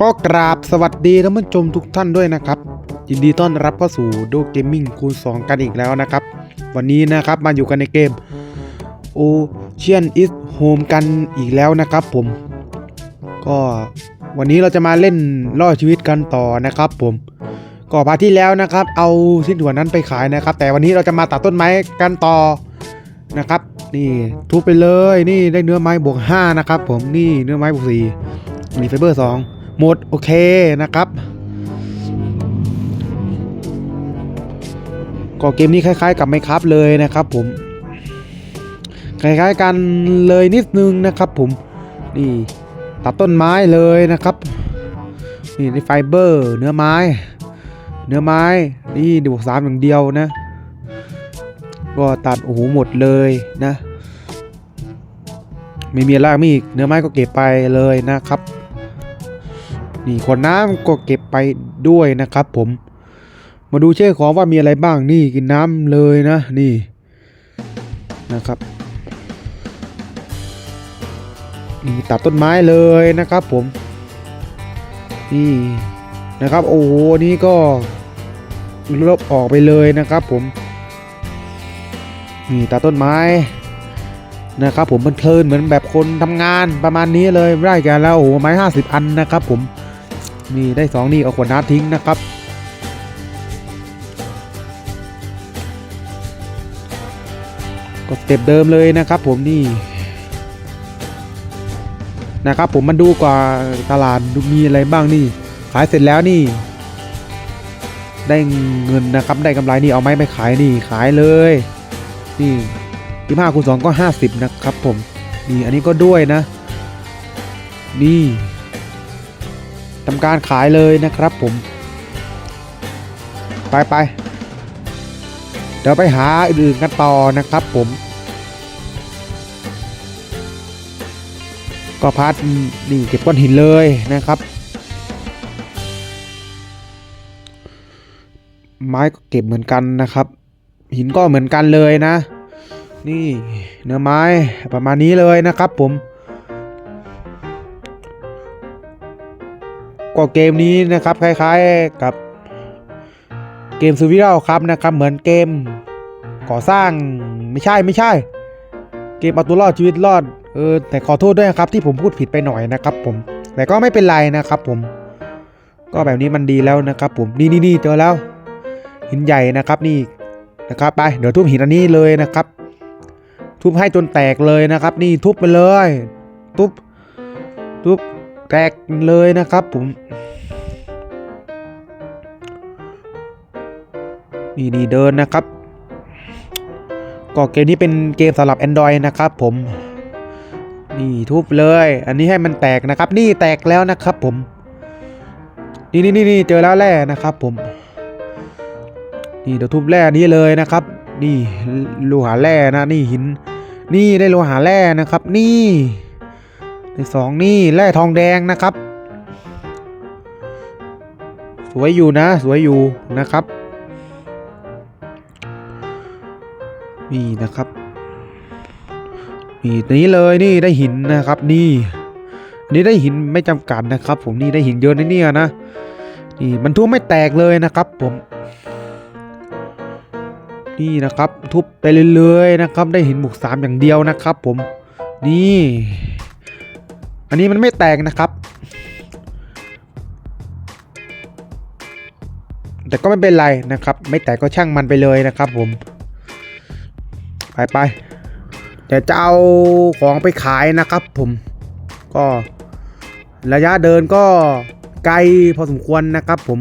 ก็กราบสวัสดีท่านผู้ชมทุกท่านด้วยนะครับ ยินดีต้อนรับเข้าสู่โดเกมมิ่งคูณ2 กันอีกแล้วนะครับ วันนี้นะครับมาอยู่กันในเกม Ocean is Home กันอีกแล้วนะครับผม ก็วันนี้เราจะมาเล่นล่อชีวิตกันต่อนะครับผมก็พาร์ทที่แล้วนะครับ เอาชิ้นส่วนนั้นไปขายนะครับ แต่วันนี้เราจะมาตัดต้นไม้กันต่อนะครับ นี่ทุบไปเลยนี่ได้เนื้อไม้บวก5นะครับผมนี่เนื้อไม้บวก4มีไฟเบอร์2 หมดโอเคนะครับ ก็เกมนี้คล้ายๆ กับไมครับเลยนะครับผม คล้ายๆกันเลยนิดนึงนะครับผม นี่ตัดต้นไม้เลยนะครับ นี่ในไฟเบอร์เนื้อไม้ เนื้อไม้ นี่บวกสามอย่างเดียวนะ ก็ตัดโอ้โหหมดเลยนะไม่มีอะไรมีอีกเนื้อไม้ก็เก็บไปเลยนะครับ นี่ขวดน้ำก็เก็บไปด้วยนะครับ ผม มาดูเช่ของว่ามีอะไรบ้างนี่กินน้ำเลยนะนี่นะครับนี่ตัดต้นไม้เลยนะครับผม นี่นะครับ โอ้โหนี่ก็ลบออกไปเลยนะครับผมนี่ตัดต้นไม้นะครับผมมันเพลินเหมือนแบบคนทำงานประมาณนี้เลยได้กันแล้วโอ้โหไม้ห้าสิบอันนะครับผม นี่ได้สองนี่เอาขวดน้ำทิ้งนะครับ ก็สเต็ปเดิมเลยนะครับผมนี่นะครับผมมันดูกว่าตลาดมีอะไรบ้างนี่ ขายเสร็จแล้วนี่ ได้เงินนะครับได้กำไรนี่เอาไม้ไปขายนี่ขายเลย นี่ที่ห้าคูณสองก็ห้าสิบนะครับผมนี่อันนี้ก็ด้วยนะ นี่ ทำการขายเลยนะครับผม ไปไปเดี๋ยวไปหาอื่นๆกันต่อนะครับผม ก็พาร์ทนี่เก็บก้อนหินเลยนะครับ ไม้ก็เก็บเหมือนกันนะครับ หินก็เหมือนกันเลยนะ นี่เนื้อไม้ประมาณนี้เลยนะครับผม ก็เกมนี้นะครับคล้ายๆกับเกมซูวิลครับนะครับ เหมือนเกมก่อสร้างไม่ใช่ไม่ใช่ เกมเอาตัวรอดชีวิตรอดเออแต่ขอโทษด้วยนะครับที่ผมพูดผิดไปหน่อยนะครับ ผม แต่ก็ไม่เป็นไรนะครับผม ก็แบบนี้มันดีแล้วนะครับ ผมนี่นี่นี่เจอแล้ว หินใหญ่นะครับนี่นะครับไปเดี๋ยวทุบหินอันนี้เลยนะครับ ทุบให้จนแตกเลยนะครับ นี่ทุบไปเลย ทุบทุบ แตกเลยนะครับผมนี่นี่เดินนะครับ ก็เกมนี้เป็นเกมสำหรับ Android นะครับผม นี่ทุบเลย อันนี้ให้มันแตกนะครับ นี่แตกแล้วนะครับผม นี่นี่นี่นี่เจอแล้วแร่นะครับผม นี่เดี๋ยวทุบแร่นี้เลยนะครับ นี่โลหะแร่นะ นี่หิน นี่ได้โลหะแร่นะครับ นี่ ในสองนี่แร่ทองแดงนะครับ สวยอยู่นะ สวยอยู่นะครับ นี่นะครับนี่นี้เลยนี่ได้หินนะครับ นี่นี่ได้หินไม่จำกัดนะครับ ผมนี่ได้หินเยอะนะเนี่ยนะนี่มันทุบไม่แตกเลยนะครับ ผมนี่นะครับ ทุบไปเรื่อยๆนะครับ ได้หินหมวกสามอย่างเดียวนะครับ ผมนี่ อันนี้มันไม่แตกนะครับ แต่ก็ไม่เป็นไรนะครับ ไม่แตกก็ช่างมันไปเลยนะครับผม ไปไปเดี๋ยวจะเอาของไปขายนะครับผม ก็ระยะเดินก็ไกลพอสมควรนะครับผม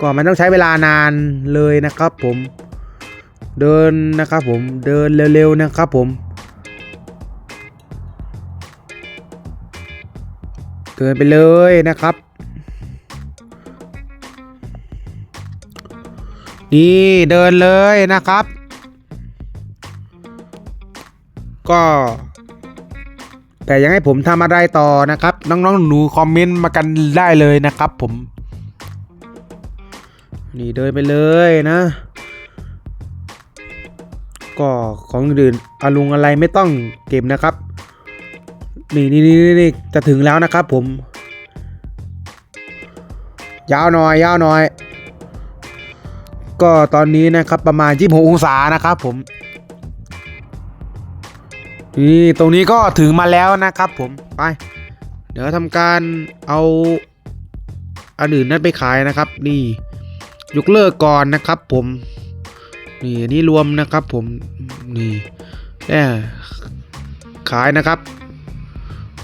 ก็มันต้องใช้เวลานานเลยนะครับผม เดินนะครับผม เดินเร็วๆนะครับผม เดินไปเลยนะครับ นี่เดินเลยนะครับ ก็ แต่ยังให้ผมทำอะไรต่อนะครับ น้องๆหนูคอมเมนต์มากันได้เลยนะครับผม นี่เดินไปเลยนะ ก็ของอื่นอาลุงอะไรไม่ต้องเก็บนะครับ นี่นี่นี่นี่จะถึงแล้วนะครับผม ยาวหน่อยยาวหน่อย ก็ตอนนี้นะครับประมาณ 26 องศานะครับผม นี่ตรงนี้ก็ถึงมาแล้วนะครับผม ไป เดี๋ยวทำการเอาอันอื่นนั้นไปขายนะครับ นี่ ยกเลิกก่อนนะครับผม นี่อันนี้รวมนะครับผม นี่แหมขายนะครับ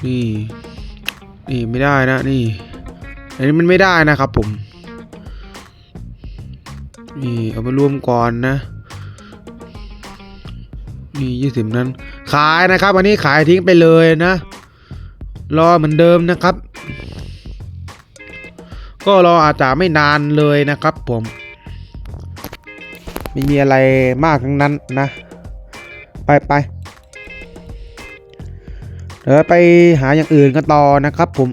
นี่ นี่ไม่ได้นะ นี่ อันนี้มันไม่ได้นะครับผม นี่ เอามารวมก่อนนะ นี่ยี่สิบนั้น ขายนะครับ อันนี้ขายทิ้งไปเลยนะ รอเหมือนเดิมนะครับ ก็รออาจจะไม่นานเลยนะครับผมไม่มีอะไรมากทั้งนั้นนะ ไปไป เดี๋ยวไปหาอย่างอื่นกันต่อนะครับผม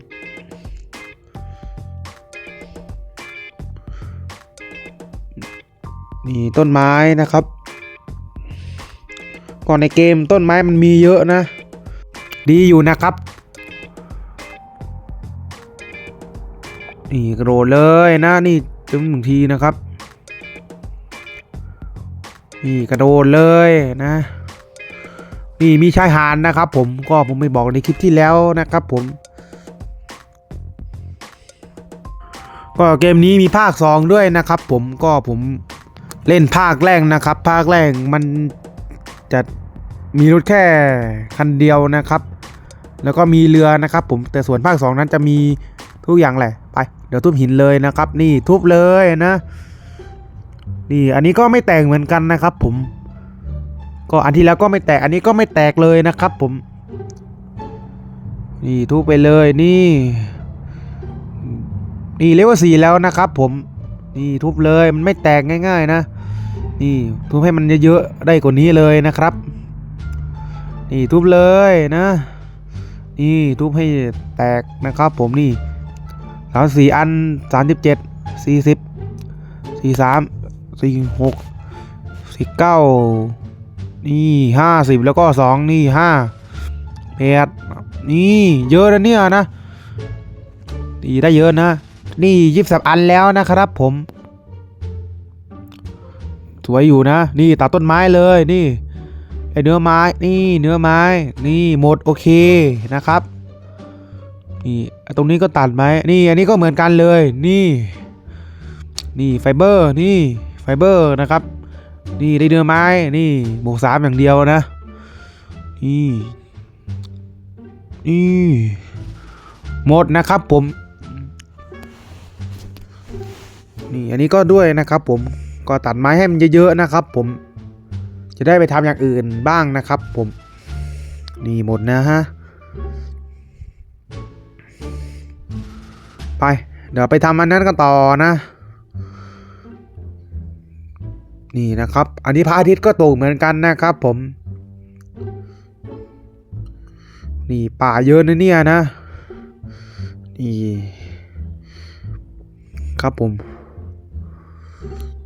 นี่ต้นไม้นะครับ ก่อนในเกมต้นไม้มันมีเยอะนะ ดีอยู่นะครับนี่กระโดดเลยนะนี่จึงหนึ่งทีนะครับ นี่กระโดดเลยนะ นี่มีชายหาดนะครับ ผมก็ผมไม่บอกในคลิปที่แล้วนะครับ ผม ก็เกมนี้มีภาค 2 ด้วยนะครับ ผมก็ผมเล่นภาคแรกนะครับ ภาคแรกมันจะมีรถแค่คันเดียวนะครับ แล้วก็มีเรือนะครับ ผมแต่ส่วนภาค 2 นั้นจะมีทุกอย่างแหละไป เดี๋ยวทุบหินเลยนะครับ นี่ทุบเลยนะ นี่อันนี้ก็ไม่แตกเหมือนกันนะครับ ผม ก็อันที่แล้วก็ไม่แตกอันนี้ก็ไม่แตกเลยนะครับผม นี่ทุบไปเลยนี่ นี่เลเวลสี่แล้วนะครับ ผม นี่ทุบเลยมันไม่แตกง่าย ๆ นะ นี่ทุบให้มันเยอะๆได้กว่านี้เลยนะครับ นี่ทุบเลยนะ นี่ทุบให้แตกนะครับ ผมนี่สามสี่อันสามสิบเจ็ดสี่สิบสี่สามสี่หกสี่เก้า นี่ห้าสิบแล้วก็สองนี่ห้าแปดนี่เยอะนะเนี่ยนะนี่ได้เยอะนะ นี่ยิบสับอันแล้วนะครับผม สวยอยู่นะ นี่ตัดต้นไม้เลยนี่ไอเนื้อไม้นี่เนื้อไม้ นี่หมดโอเคนะครับนี่ตรงนี้ก็ตัดไหมนี่อันนี้ก็เหมือนกันเลยนี่ นี่ไฟเบอร์นี่ไฟเบอร์นะครับ นี่ได้เนื้อไม้นี่บวกสามอย่างเดียวนะ นี่นี่หมดนะครับผม นี่อันนี้ก็ด้วยนะครับผมก็ตัดไม้ให้มันเยอะๆนะครับ ผม จะได้ไปทำอย่างอื่นบ้างนะครับ ผม นี่หมดนะฮะไป เดี๋ยวไปทำอันนั้นกันต่อนะ นี่นะครับ อันนี้พระอาทิตย์ก็ตกเหมือนกันนะครับผม นี่ป่าเยอะนะเนี่ยนะ นี่ ครับผม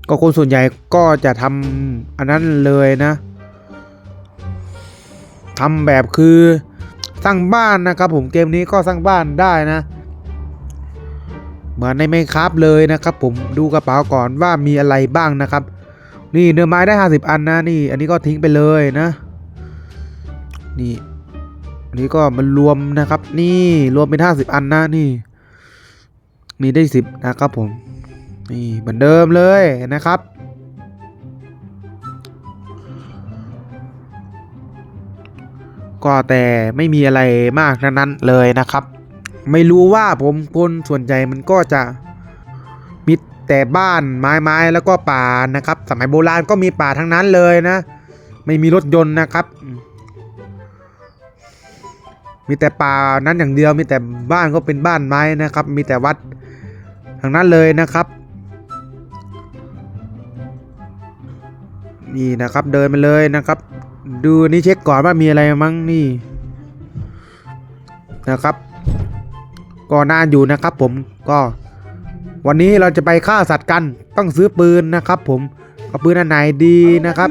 ก็คนส่วนใหญ่ก็จะทำอันนั้นเลยนะทำแบบคือสร้างบ้านนะครับผมเกมนี้ก็สร้างบ้านได้นะ เหมือนในไมครับเลยนะครับผมดูกระเป๋าก่อนว่ามีอะไรบ้างนะครับ นี่เนื้อไม้ได้ 50 อันนะนี่อันนี้ก็ทิ้งไปเลยนะ นี่อันนี้ก็มันรวมนะครับ นี่รวมเป็น 50 อันนะนี่นี่ได้ 10 นะครับผม นี่เหมือนเดิมเลยนะครับ ก็แต่ไม่มีอะไรมากนั้นเลยนะครับ ไม่รู้ว่าผมคนส่วนใหญ่มันก็จะ แต่บ้านไม้ไม้แล้วก็ป่านะครับ สมัยโบราณก็มีป่าทั้งนั้นเลยนะ ไม่มีรถยนต์นะครับ มีแต่ป่านั้นอย่างเดียว มีแต่บ้านก็เป็นบ้านไม้นะครับ มีแต่วัดทางนั้นเลยนะครับ นี่นะครับเดินมาเลยนะครับ ดูนี่เช็คก่อนว่ามีอะไรมั้งนี่นะครับ ก็น่าอยู่นะครับผมก็ วันนี้เราจะไปฆ่าสัตว์กันต้องซื้อปืนนะครับผมเอาปืนอันไหนดีนะครับ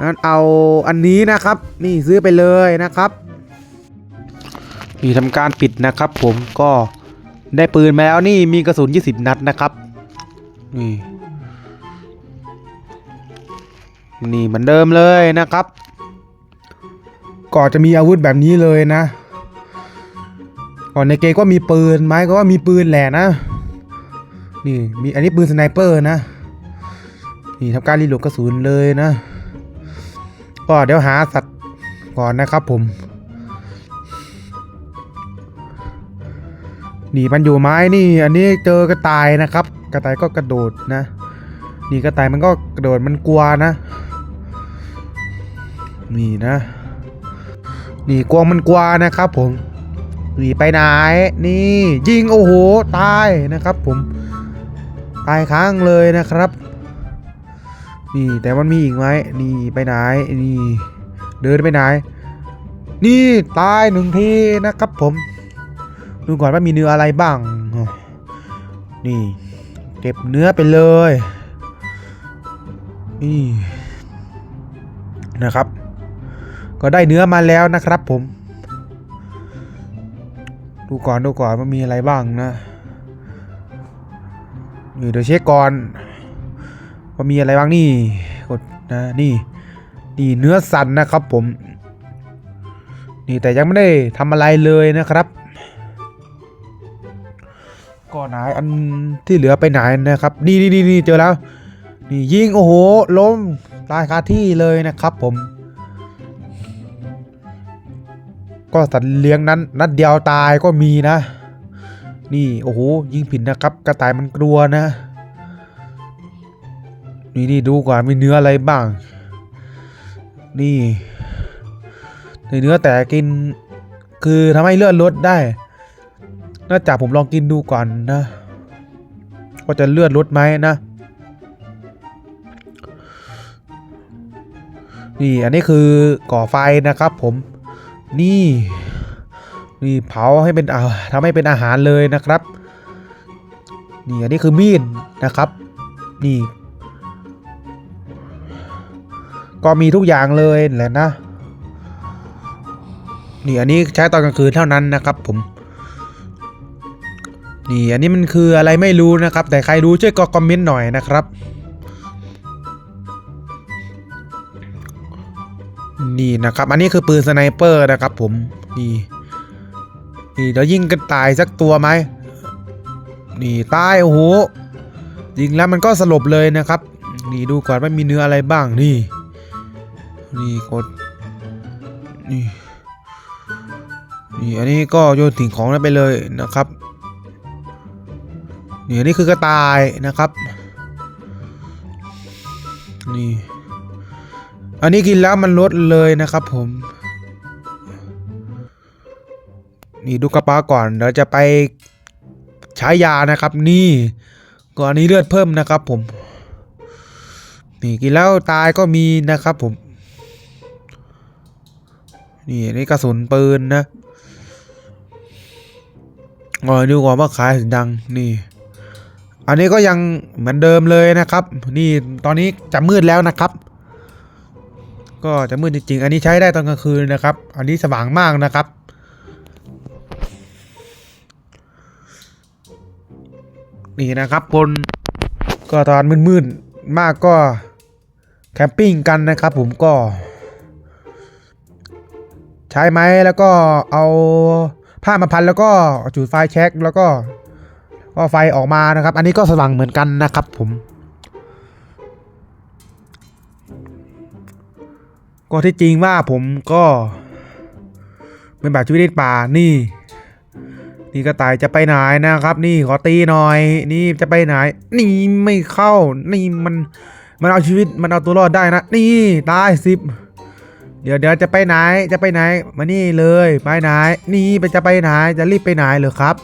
งั้นเอาอันนี้นะครับ นี่ซื้อไปเลยนะครับนี่ทำการปิดนะครับ ผมก็ได้ปืนมาแล้วนี่มีกระสุน 20 นัดนะครับนี่นี่เหมือนเดิมเลยนะครับ ก็จะมีอาวุธแบบนี้เลยนะก่อนในเกมก็มีปืนไม้ก็ว่ามีปืนแหละนะ นี่มีอันนี้ปืนสไนเปอร์นะ นี่ทำการรีโหลดกระสุนเลยนะ ก็เดี๋ยวหาสัตว์ก่อนนะครับผม นี่มันอยู่ไม้นี่ อันนี้เจอกระต่ายนะครับ กระต่ายก็กระโดดนะ นี่กระต่ายมันก็กระโดดมันกลัวนะ นี่นะ นี่กวงมันกลัวนะครับผมนี่ไปไหนนี่ยิงโอ้โหตายนะครับผม ตายค้างเลยนะครับ นี่แต่มันมีอีกไหมนี่ไปไหนนี่เดินไปไหน นี่ตายหนึ่งทีนะครับผม ดูก่อนว่ามีเนื้ออะไรบ้าง นี่เก็บเนื้อไปเลย นี่นะครับ ก็ได้เนื้อมาแล้วนะครับผม ดูก่อนดูก่อนว่ามีอะไรบ้างนะ เดี๋ยวเช็คก่อนว่ามีอะไรบ้างนี่กดนะนี่นี่เนื้อสันนะครับผม นี่แต่ยังไม่ได้ทำอะไรเลยนะครับก็ไหนอันที่เหลือไปไหนนะครับนี่นี่นี่นี่เจอแล้ว นี่ยิงโอ้โหล้มตายคาที่เลยนะครับผม ก็สัตว์เลี้ยงนั้นนัดเดียวตายก็มีนะ นี่โอ้โหยิงผิดนะครับ กระต่ายมันกลัวนะ นี่นี่ดูก่อนมีเนื้ออะไรบ้าง นี่ในเนื้อแต่กินคือทำให้เลือดลดได้น่าจากผมลองกินดูก่อนนะว่าจะเลือดลดไหมนะ นี่อันนี้คือก่อไฟนะครับผมนี่ นี่เผาให้เป็นอาทำให้เป็นอาหารเลยนะครับ นี่อันนี้คือมีดนะครับ นี่ ก็มีทุกอย่างเลยแหละนะ นี่อันนี้ใช้ตอนกลางคืนเท่านั้นนะครับผม นี่อันนี้มันคืออะไรไม่รู้นะครับ แต่ใครรู้ช่วยก็คอมเมนต์หน่อยนะครับนี่นะครับ อันนี้คือปืนสไนเปอร์นะครับผม นี่ นี่เดี๋ยวยิงกันตายสักตัวไหมนี่ตายโอ้โหยิงแล้วมันก็สลบเลยนะครับ นี่ดูก่อนว่ามีเนื้ออะไรบ้างนี่ นี่กดนี่นี่อันนี้ก็โยนสิ่งของนั้นไปเลยนะครับนี่อันนี้คือกระต่ายนะครับ นี่ อันนี้กินแล้วมันลดเลยนะครับผม นี่ดูกระเป๋าก่อนเดี๋ยวจะไปใช้ยานะครับ นี่ก่อนนี้เลือดเพิ่มนะครับ ผม นี่กินแล้วตายก็มีนะครับผม นี่นี่กระสุนปืนนะอ๋อดูก่อนว่าขายถึงดังนี่ อันนี้ก็ยังเหมือนเดิมเลยนะครับ นี่ตอนนี้จะมืดแล้วนะครับ ก็จะมืดจริงๆ อันนี้ใช้ได้ตอนกลางคืนนะครับ อันนี้สว่างมากนะครับ นี่นะครับคนก็ตอนมืดๆมากก็แคมปิ้งกันนะครับผมก็ ใช้ไม้แล้วก็เอาผ้ามาพันแล้วก็จุดไฟแช็คแล้วก็ก็ไฟออกมานะครับ อันนี้ก็สว่างเหมือนกันนะครับผม ก็ที่จริงว่าผมก็เป็นแบบชีวิตป่านี่ นี่กระต่ายจะไปไหนนะครับ นี่ขอตีหน่อย นี่จะไปไหน นี่ไม่เข้า นี่มันมันเอาชีวิตมันเอาตัวรอดได้นะ นี่ตายสิบเดี๋ยวเดี๋ยวจะไปไหนจะไปไหน มานี่เลยไปไหน นี่ไปจะไปไหนจะรีบไปไหนเหรอครับ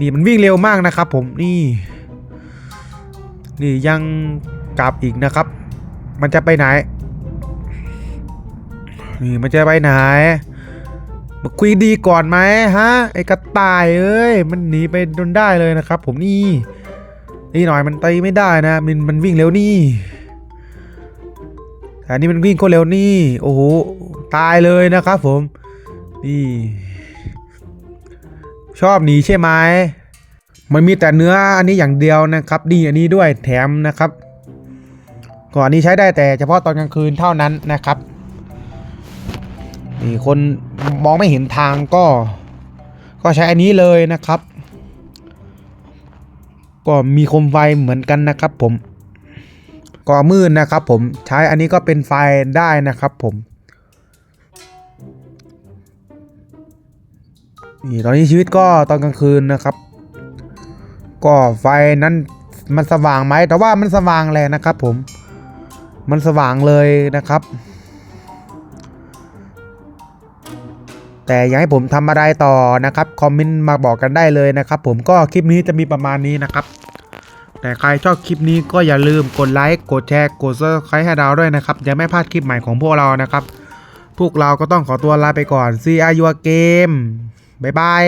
นี่มันวิ่งเร็วมากนะครับ ผมนี่ นี่ยังกลับอีกนะครับ มันจะไปไหน นี่มันจะไปไหน มาคุยดีก่อนไหมฮะ ไอ้กระต่ายเอ้ย มันหนีไปจนได้เลยนะครับ ผมนี่นี่หน่อยมันตีไม่ได้นะ มันมันวิ่งเร็วนี่แต่อันนี้มันวิ่งก็เร็วนี่ โอ้โห ตายเลยนะครับผม นี่ ชอบหนีใช่ไหมมันมีแต่เนื้ออันนี้อย่างเดียวนะครับ ดีอันนี้ด้วยแถมนะครับ ก่อนนี้ใช้ได้แต่เฉพาะตอนกลางคืนเท่านั้นนะครับ นี่คนมองไม่เห็นทางก็ ก็ใช้อันนี้เลยนะครับ ก็มีคมไฟเหมือนกันนะครับผมก็มืดนะครับผมใช้อันนี้ก็เป็นไฟได้นะครับผมนี่ตอนนี้ชีวิตก็ตอนกลางคืนนะครับ ก็ไฟนั้นมันสว่างไหมแต่ว่ามันสว่างแหละนะครับผม มันสว่างเลยนะครับ แต่อยากให้ผมทำอะไรต่อนะครับคอมเมนต์มาบอกกันได้เลยนะครับ ผมก็คลิปนี้จะมีประมาณนี้นะครับ แต่ใครชอบคลิปนี้ก็อย่าลืมกดไลค์กดแชร์กดซับสไครต์ให้เราด้วยนะครับอย่าไม่พลาดคลิปใหม่ของพวกเรานะครับ พวกเราก็ต้องขอตัวลาไปก่อน See you again บ๊ายบาย